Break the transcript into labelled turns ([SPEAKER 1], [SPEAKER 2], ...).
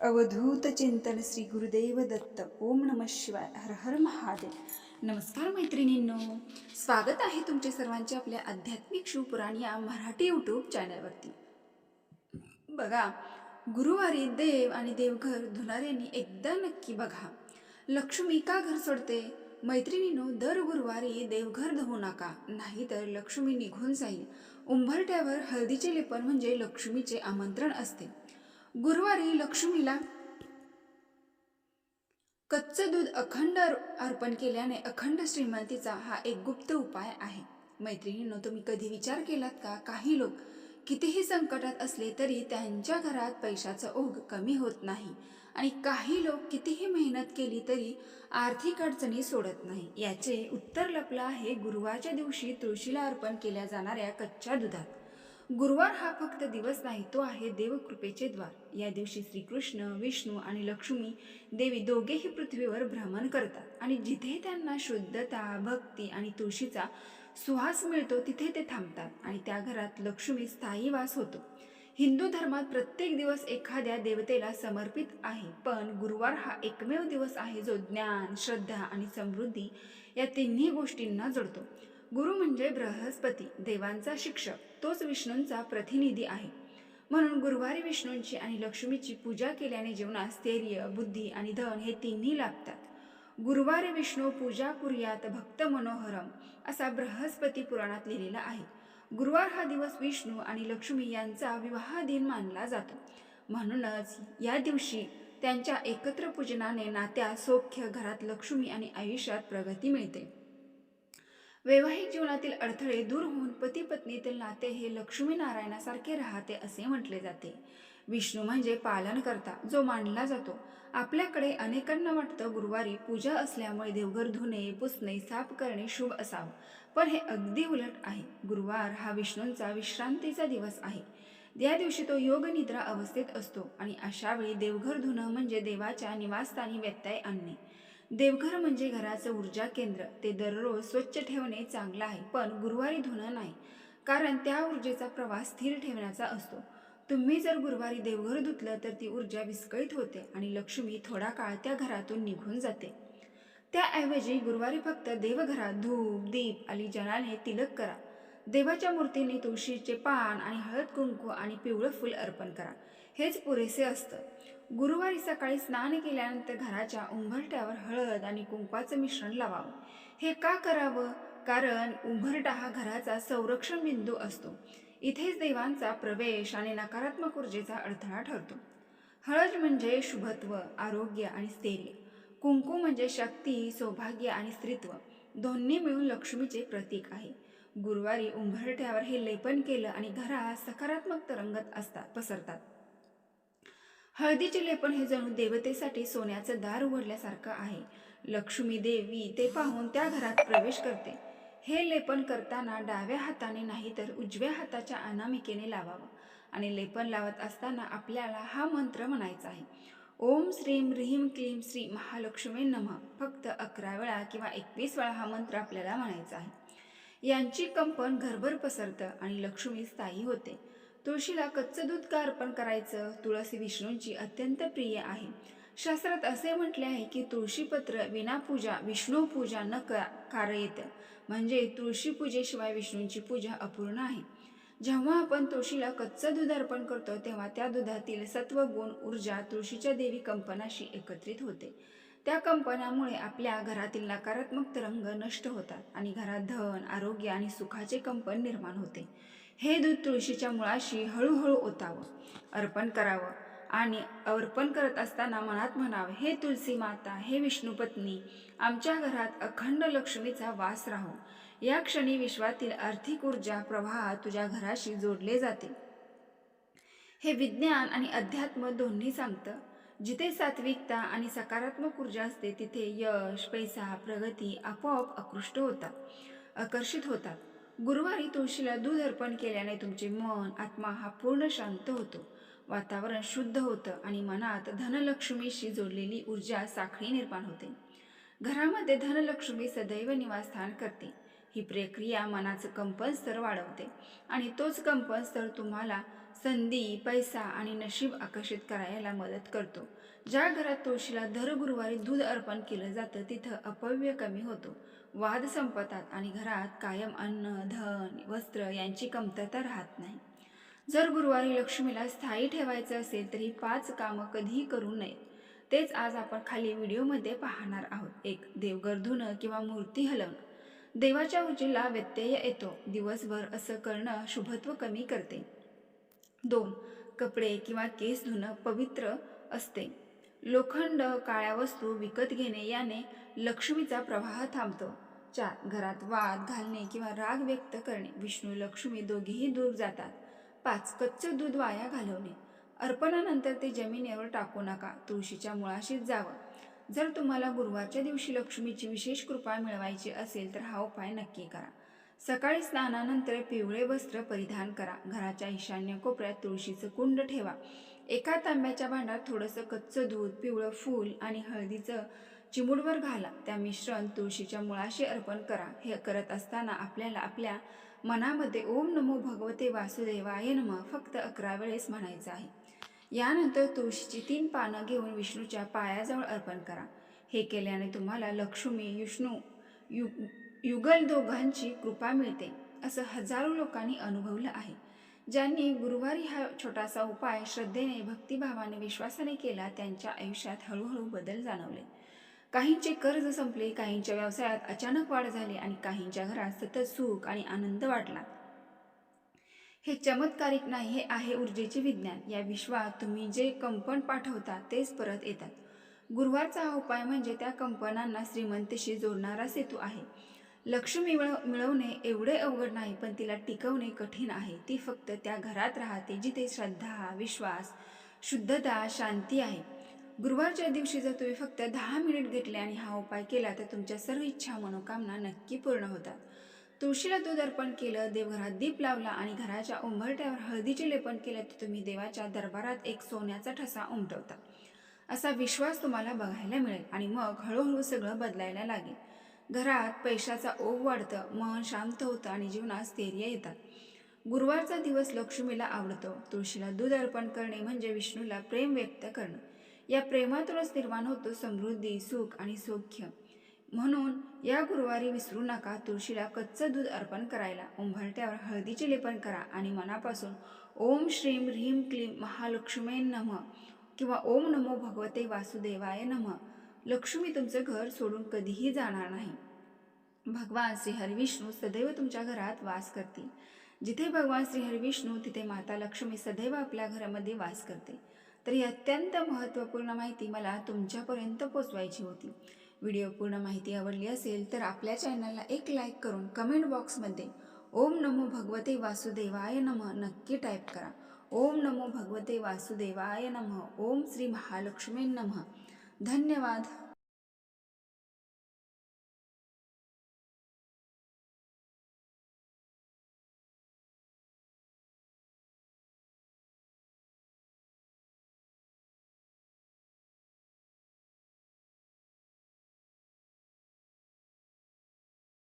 [SPEAKER 1] अवधूत चिंतन श्री गुरुदेव दत्त. ओम नम शिवाय. हर हर महादेव. नमस्कार मैत्रिणींनो. स्वागत आहे तुमचे सर्वांचे आपल्या आध्यात्मिक शिवपुराण या मराठी यूट्यूब चॅनलवरती बघा गुरुवारी देव आणि देवघर धुणाऱ्यांनी एकदा नक्की बघा. लक्ष्मी का घर सोडते? मैत्रिणीनो दर गुरुवारी देवघर धुवू नका. नाहीतर लक्ष्मी निघून जाईल. उंबरट्यावर हळदीचे लेपन म्हणजे लक्ष्मीचे आमंत्रण असते. गुरुवारी लक्ष्मीला कच्चं दूध अखंड अर्पण केल्याने अखंड श्रीमंतीचा हा एक गुप्त उपाय आहे. मैत्रिणींनो तुम्ही कधी विचार केलात का? काही लोक कितीही संकटात असले तरी त्यांच्या घरात पैशाचा ओघ कमी होत नाही आणि काही लोक कितीही मेहनत केली तरी आर्थिक अडचणी सोडत नाही. याचे उत्तर लपलं आहे. गुरुवारच्या दिवशी तुळशीला अर्पण केल्या जाणाऱ्या कच्च्या दुधात. गुरुवार हा फक्त दिवस नाही तो आहे देवकृपेचे द्वार. या दिवशी श्रीकृष्ण विष्णू आणि लक्ष्मी देवी दोघेही पृथ्वीवर भ्रमण करतात आणि जिथे त्यांना शुद्धता भक्ती आणि तुळशीचा सुहास मिळतो तिथे ते थांबतात आणि त्या घरात लक्ष्मी स्थायी वास होतो. हिंदू धर्मात प्रत्येक दिवस एखाद्या देवतेला समर्पित आहे पण गुरुवार हा एकमेव दिवस आहे जो ज्ञान श्रद्धा आणि समृद्धी या तिन्ही गोष्टींना जोडतो. गुरु म्हणजे बृहस्पती देवांचा शिक्षक. तोच विष्णूंचा प्रतिनिधी आहे. म्हणून गुरुवारी विष्णूंची आणि लक्ष्मीची पूजा केल्याने जीवनात स्थैर्य बुद्धी आणि धन हे तिन्ही लाभतात. गुरुवारी विष्णू पूजा कुर्यात भक्त मनोहरम असा बृहस्पती पुराणात लिहिलेला आहे. गुरुवार हा दिवस विष्णू आणि लक्ष्मी यांचा विवाह दिन मानला जातो. म्हणूनच या दिवशी त्यांच्या एकत्र पूजनाने नात्या सौख्य घरात लक्ष्मी आणि आयुष्यात प्रगती मिळते. वैवाहिक जीवनातील अडथळे दूर होऊन पती पत्नीतील नाते हे लक्ष्मीनारायणासारखे राहते असे म्हटले जाते. विष्णू म्हणजे पालन करता जो मानला जातो. आपल्याकडे अनेकांना वाटतं गुरुवारी पूजा असल्यामुळे देवघर धुणे पुसणे साफ करणे शुभ असावं. पण हे अगदी उलट आहे. गुरुवार हा विष्णूंचा विश्रांतीचा दिवस आहे. या दिवशी तो योग निद्रा अवस्थेत असतो आणि अशावेळी देवघर धुणं म्हणजे देवाच्या निवासस्थानी व्यत्यय आणणे. देवघर म्हणजे घराचं ऊर्जा केंद्र. ते दररोज स्वच्छ ठेवणे चांगलं आहे पण गुरुवारी धुणं नाही. कारण त्या ऊर्जेचा प्रवास स्थिर ठेवण्याचा असतो. तुम्ही जर गुरुवारी देवघर धुतलं तर ती ऊर्जा विस्कळीत होते आणि लक्ष्मी थोडा काळ त्या घरातून निघून जाते. त्याऐवजी गुरुवारी फक्त देवघरात धूप दीप आली जनाने तिलक करा. देवाच्या मूर्तीने तुळशीचे पान आणि हळद कुंकू आणि पिवळं फूल अर्पण करा. हेच पुरेसे असतं. गुरुवारी सकाळी स्नान केल्यानंतर घराच्या उंबरट्यावर हळद आणि कुंकवाचं मिश्रण लावावं. हे का करावं? कारण उंबरटा हा घराचा संरक्षण बिंदू असतो. इथेच देवांचा प्रवेश आणि नकारात्मक ऊर्जेचा अडथळा ठरतो. हळद म्हणजे शुभत्व आरोग्य आणि स्थैर्य. कुंकू म्हणजे शक्ती सौभाग्य आणि स्त्रीत्व. दोन्ही मिळून लक्ष्मीचे प्रतीक आहे. गुरुवारी उंबरठ्यावर हे लेपन केलं आणि घरा सकारात्मक तरंगत असतात पसरतात. हळदीचे लेपन हे जणू देवतेसाठी सोन्याचं दार उघडल्यासारखं आहे. लक्ष्मी देवी ते पाहून त्या घरात प्रवेश करते. हे लेपन करताना डाव्या हाताने नाही तर उजव्या हाताच्या अनामिकेने लावावं आणि लेपन लावत असताना आपल्याला हा मंत्र म्हणायचा आहे. ओम श्रीम ह्रीम क्लीम श्री महालक्ष्मी नमः. फक्त अकरा वेळा किंवा एकवीस वेळा हा मंत्र आपल्याला म्हणायचा आहे. यांची कंपन घरभर पसरतं आणि लक्ष्मी स्थायी होते. तुळशीला कच्चं दूध का अर्पण करायचं? तुळसी विष्णूंची अत्यंत प्रिय आहे. शास्त्रात असे म्हटले आहे की तुळशीपत्र विनापूजा विष्णू पूजा न क कारयेत म्हणजे तुळशी पूजेशिवाय विष्णूंची पूजा अपूर्ण आहे. जेव्हा आपण तुळशीला कच्चं दूध अर्पण करतो तेव्हा त्या दुधातील सत्व गुण ऊर्जा तुळशीच्या देवी कंपनाशी एकत्रित होते. त्या कंपनामुळे आपल्या घरातील नकारात्मक तरंग नष्ट होतात आणि घरात धन आरोग्य आणि सुखाचे कंपन निर्माण होते. हे दूध तुळशीच्या मुळाशी हळूहळू ओतावं अर्पण करावं आणि अर्पण करत असताना मनात म्हणावं हे तुलसी माता हे विष्णुपत्नी आमच्या घरात अखंड लक्ष्मीचा वास राहो. या क्षणी विश्वातील आर्थिक ऊर्जा प्रवाह तुझ्या घराशी जोडले जाते. हे विज्ञान आणि अध्यात्म दोन्ही सांगतं. जिथे सात्विकता आणि सकारात्मक ऊर्जा असते तिथे यश पैसा प्रगती आपोआप आकृष्ट होतात आकर्षित होतात. गुरुवारी तुळशीला दूध अर्पण केल्याने तुमचे मन आत्मा हा पूर्ण शांत होतो. वातावरण शुद्ध होतं आणि मनात धनलक्ष्मीशी जोडलेली ऊर्जा साखळी निर्माण होते. घरामध्ये धनलक्ष्मी सदैव निवासस्थान करते. ही प्रक्रिया मनाचं कंपन स्तर वाढवते आणि तोच कंपन स्तर तुम्हाला संधी पैसा आणि नशीब आकर्षित करायला मदत करतो. ज्या घरात तुळशीला दर गुरुवारी दूध अर्पण केलं जातं तिथं अपव्य कमी होतो. वाद संपतात आणि घरात कायम अन्न धन वस्त्र यांची कमतरता राहत नाही. जर गुरुवारी लक्ष्मीला स्थायी ठेवायचं असेल तर ही पाच कामं कधीही करू नयेत. तेच आज आपण खाली व्हिडिओमध्ये पाहणार आहोत. एक देवघर धुणं किंवा मूर्ती हलवणं. देवाच्या ऊर्जेला व्यत्यय येतो. दिवसभर असं करणं शुभत्व कमी करते. दोन कपडे किंवा केस धुणं पवित्र असते. लोखंड काळ्या वस्तू विकत घेणे याने लक्ष्मीचा प्रवाह थांबतो. चार घरात वाद घालणे किंवा राग व्यक्त करणे विष्णू लक्ष्मी दोघेही दूर जातात. पाच कच्चं दूध वाया घालवणे. अर्पणानंतर ते जमिनीवर टाकू नका तुळशीच्या मुळाशीच जावं. जर तुम्हाला गुरुवारच्या दिवशी लक्ष्मीची विशेष कृपा मिळवायची असेल तर हा उपाय नक्की करा. सकाळी स्नानानंतर पिवळे वस्त्र परिधान करा. घराच्या ईशान्य कोपऱ्यात तुळशीचं कुंड ठेवा. एका तांब्याच्या भांड्यात थोडंसं कच्चं दूध पिवळं फूल आणि हळदीचं चिमूडवर घाला. त्या मिश्रण तुळशीच्या मुळाशी अर्पण करा. हे करत असताना आपल्याला आपल्या मनामध्ये ओम नमो भगवते वासुदेवाय नम फक्त अकरा वेळेस म्हणायचं आहे. यानंतर तुळशीची तीन पानं घेऊन विष्णूच्या पायाजवळ अर्पण करा. हे केल्याने तुम्हाला लक्ष्मी विष्णू यु युगल दोघांची कृपा मिळते असं हजारो लोकांनी अनुभवलं आहे. ज्यांनी गुरुवारी हा छोटासा उपाय श्रद्धेने भक्तिभावाने विश्वासाने केला त्यांच्या आयुष्यात हळूहळू बदल जाणवले. काहींचे कर्ज संपले काहींच्या व्यवसायात अचानक वाढ झाली आणि काहींच्या घरात सतत सुख आणि आनंद वाटला हे चमत्कारिक नाही हे आहे ऊर्जेचे विज्ञान. या विश्वात तुम्ही जे कंपन पाठवता तेच परत येतात. गुरुवारचा हा उपाय म्हणजे त्या कंपनांना श्रीमंतीशी जोडणारा सेतू आहे. लक्ष्मी मिळव मिळवणे एवढे अवघड नाही पण तिला टिकवणे कठीण आहे. ती फक्त त्या घरात राहते जिथे श्रद्धा विश्वास शुद्धता शांती आहे. गुरुवारच्या दिवशी जर तुम्ही फक्त दहा मिनिट घेतले आणि हा उपाय केला तर तुमच्या सर्व इच्छा मनोकामना नक्की पूर्ण होतात. तुळशीला दूध अर्पण केलं देवघरात दीप लावला आणि घराच्या उंबरट्यावर हळदीचे लेपन केलं तर तुम्ही देवाच्या दरबारात एक सोन्याचा ठसा उमटवता. असा विश्वास तुम्हाला बघायला मिळेल आणि मग हळूहळू सगळं बदलायला लागेल. घरात पैशाचा ओघ वाढतं मन शांत होतं आणि जीवनात स्थैर्य येतात गुरुवारचा दिवस लक्ष्मीला आवडतो. तुळशीला दूध अर्पण करणे म्हणजे विष्णूला प्रेम व्यक्त करणं. या प्रेमातूनच निर्माण होतो समृद्धी सुख आणि सौख्य. म्हणून या गुरुवारी विसरू नका तुळशीला कच्चं दूध अर्पण करायला. उंबरट्यावर हळदीचे लेपन करा आणि मनापासून ओम श्रीम ह्रीम क्लीम महालक्ष्मी नम किंवा ओम नमो भगवते वासुदेवाय नम. लक्ष्मी तुमचं घर सोडून कधीही जाणार नाही. भगवान श्री हरिविष्णू सदैव तुमच्या घरात वास करतील. जिथे भगवान श्री हरिविष्णू तिथे माता लक्ष्मी सदैव आपल्या घरामध्ये वास करते. तर ही अत्यंत महत्त्वपूर्ण माहिती मला तुमच्यापर्यंत पोचवायची होती. व्हिडिओ पूर्ण माहिती आवडली असेल तर आपल्या चॅनलला एक लाईक करून कमेंट बॉक्समध्ये ओम नमो भगवते वासुदेवाय नम नक्की टाईप करा. ओम नमो भगवते वासुदेवाय नम. ओम श्री महालक्ष्मी नमः. धन्यवाद.